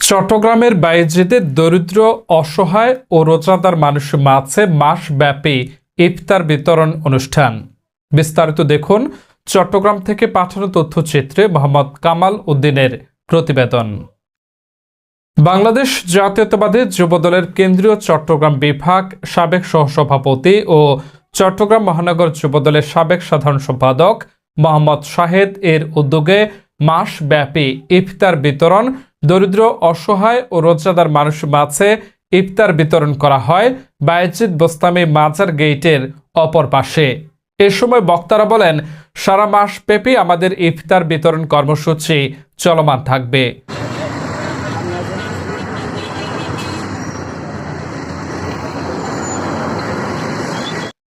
চট্টগ্রামের বাইজিতে দরিদ্র, অসহায় ও রোজাদার মানুষের মাঝে মাসব্যাপী ইফতার বিতরণ অনুষ্ঠান। বিস্তারিত দেখুন চট্টগ্রাম থেকে পাঠানো তথ্যচিত্রে মোহাম্মদ কামাল উদ্দিনের প্রতিবেদন। বাংলাদেশ জাতীয়তাবাদী যুবদলের কেন্দ্রীয় চট্টগ্রাম বিভাগ সাবেক সহসভাপতি ও চট্টগ্রাম মহানগর যুবদলের সাবেক সাধারণ সম্পাদক মোহাম্মদ শাহেদ এর উদ্যোগে মাসব্যাপী ইফতার বিতরণ, দরিদ্র, অসহায় ও রোজাদার মানুষ মাঝে ইফতার বিতরণ করা হয় বায়েজিদ বোস্তামি মাজার গেইটের অপর পাশে। এ সময় বক্তারা বলেন, সারা মাস ব্যাপী আমাদের ইফতার বিতরণ কর্মসূচি চলমান থাকবে।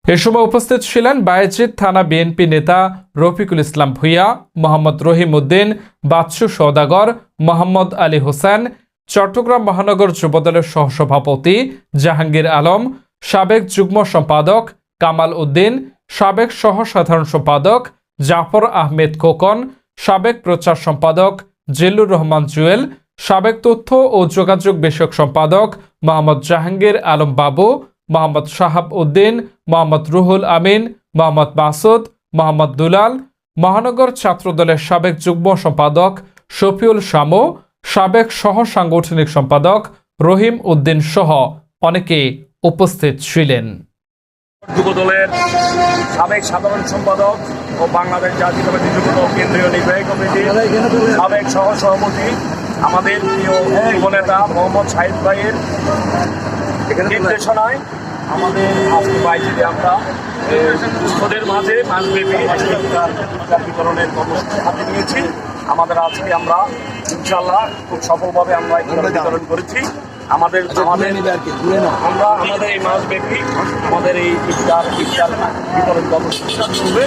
এ সময় উপস্থিত ছিলেন বায়েজিদ থানা বিএনপি নেতা রফিকুল ইসলাম ভুইয়া, মোহাম্মদ রহিম উদ্দিন বাদশু সৌদাগর মোহাম্মদ আলী হোসেন, চট্টগ্রাম মহানগর যুবদলের সহসভাপতি জাহাঙ্গীর আলম, সাবেক যুগ্ম সম্পাদক কামাল উদ্দিন, সাবেক সহ সাধারণ সম্পাদক জাফর আহমেদ খোকন, সাবেক প্রচার সম্পাদক জিল্লুর রহমান জুয়েল, সাবেক তথ্য ও যোগাযোগ বিষয়ক সম্পাদক মোহাম্মদ জাহাঙ্গীর আলম বাবু মোহাম্মদ শাহাব উদ্দিন, মোহাম্মদ রুহুল আমিন, মোহাম্মদ মাসুদ, মোহাম্মদ দুলাল, মহানগর ছাত্রদলের সাবেক যুগ্ম সম্পাদক শফিউল শামু, সাবেক সহ সাংগঠনিক সম্পাদক রহিম উদ্দিন সহ অনেকে উপস্থিত ছিলেন। যুবদলের সাবেক সাধারণ সম্পাদক ও বাংলাদেশ জাতীয়তাবাদী যুবদল কেন্দ্রীয় নির্বাহী সাবেক সহ সভাপতি আমাদের প্রিয় যুবনেতা মোহাম্মদ শাহিদ ভাইয়ের নির্দেশনায় আমাদের আজকে আমরা মাঝে মাসব্যাপী বিতরণের কর্মসূচি হাতে নিয়েছি। আমাদের আজকে আমরা ইনশাল্লাহ খুব সফলভাবে আমরা ইফতার বিতরণ করেছি। আমাদের আমাদের আমরা আমাদের এই মাস ব্যাপী আমাদের এই ইফতার ইফতার বিতরণ কর্মসূচি চলবে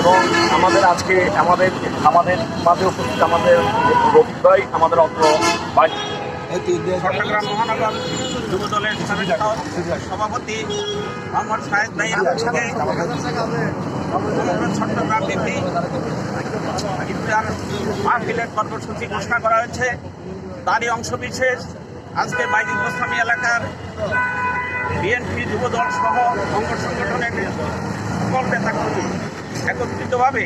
এবং আমাদের আজকে আমাদের আমাদের মাঝে উপস্থিত আমাদের রফিক ভাই আমাদের অত্র ভাই চট্টগ্রাম মহানগর যুব সাবেক সভাপতি ইফতার মাহফিলের কর্মসূচি ঘোষণা করা হয়েছে। তারই অংশ বিশেষ, আজকে গোস্বামী এলাকার বিএনপি যুবদল সহ অঙ্গ সংগঠনের সকল নেতাকর্মী একত্রিতভাবে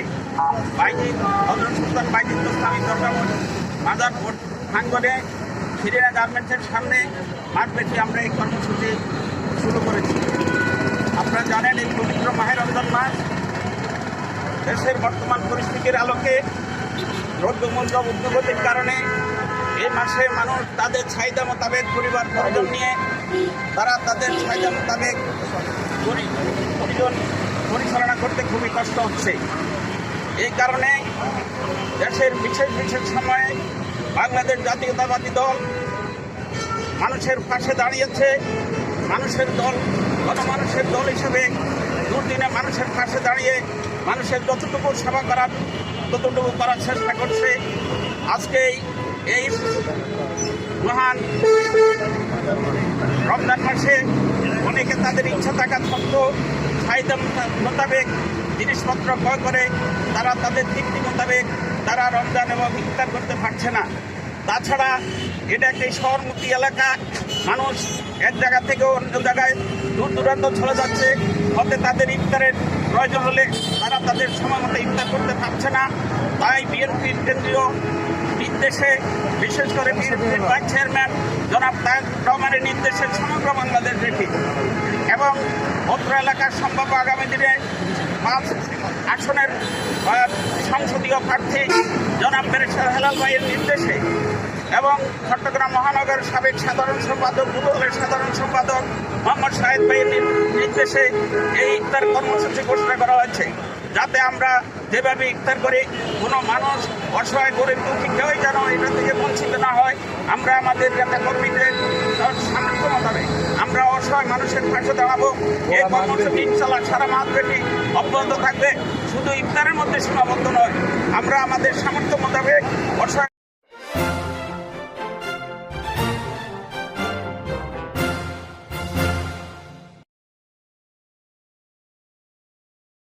বাইজিদ হজরত সুলতান বাইজিদ গোস্বামী দরগা মাজার প্রাঙ্গনে ফিরিয়া গার্মেন্টসের সামনে। মাঠ পেতে আমরা এই কর্মসূচি শুরু করেছি। আপনারা জানেন, এই পবিত্র মাহের রমজান মাস দেশের বর্তমান পরিস্থিতির আলোকে দ্রব্যমূল্য উদ্যোগতির কারণে এই মাসে মানুষ তাদের চাহিদা মোতাবেক পরিবার পরিজন নিয়ে তারা তাদের চাহিদা মোতাবেক পরিজন পরিচালনা করতে খুবই কষ্ট হচ্ছে। এই কারণে দেশের বিশেষ বিশেষ সময়ে বাংলাদেশ জাতীয়তাবাদী দল মানুষের পাশে দাঁড়িয়েছে। মানুষের দল, গণমানুষের দল হিসেবে দুর্দিনে মানুষের পাশে দাঁড়িয়ে মানুষের যতটুকু সেবা করার, ততটুকু করার চেষ্টা করছে। আজকে এই- মহান রমজান মাসে অনেকে তাদের ইচ্ছা থাকা সত্ত্বেও চাহিদা মোতাবেক জিনিসপত্র ক্রয় করে তারা তাদের তৃপ্তি মোতাবেক তারা রমজান এবং ইফতার করতে পারছে না। তাছাড়া এটা একটি শহরমুখী এলাকা। মানুষ এক জায়গা থেকে অন্য জায়গায় দূর দূরান্ত চলে যাচ্ছে। হতে তাদের ইফতারের প্রয়োজন হলে তারা তাদের সময় মতো ইফতার করতে পারছে না। তাই বিএনপির কেন্দ্রীয় নির্দেশে, বিশেষ করে বিএনপির ভাইস চেয়ারম্যান জনাব তায়েক রহমানের নির্দেশে সমগ্র বাংলাদেশ ব্যাপী এবং অত্র এলাকার সম্ভাব্য আগামী দিনে পাঁচ আসনের সংসদীয় প্রার্থী জনাব মেরেশার হেলাল ভাইয়ের নির্দেশে এবং চট্টগ্রাম মহানগর সাবেক সাধারণ সম্পাদক যুবদলের সাধারণ সম্পাদক মোহাম্মদ শাহেদ ভাইয়ের নির- নির্দেশে এই ইফতার কর্মসূচি ঘোষণা করা হয়েছে। যাতে আমরা যেভাবে ইফতার করে কোনো মানুষ অসহায় গরিব দুঃখী কেউই যেন এটা থেকে বঞ্চিত না হয় আমরা আমাদের যাতে কর্মীদের সামর্থ্য মোতাবেক আমরা অসহায় মানুষের পাশে দাঁড়াবো। এই কর্মসূচি ইনশাল্লাহ সারা মাস ব্যাপী অব্যাহত থাকবে। শুধু ইফতারের মধ্যে সীমাবদ্ধ নয় আমরা আমাদের সামর্থ্য মোতাবেক অসহায়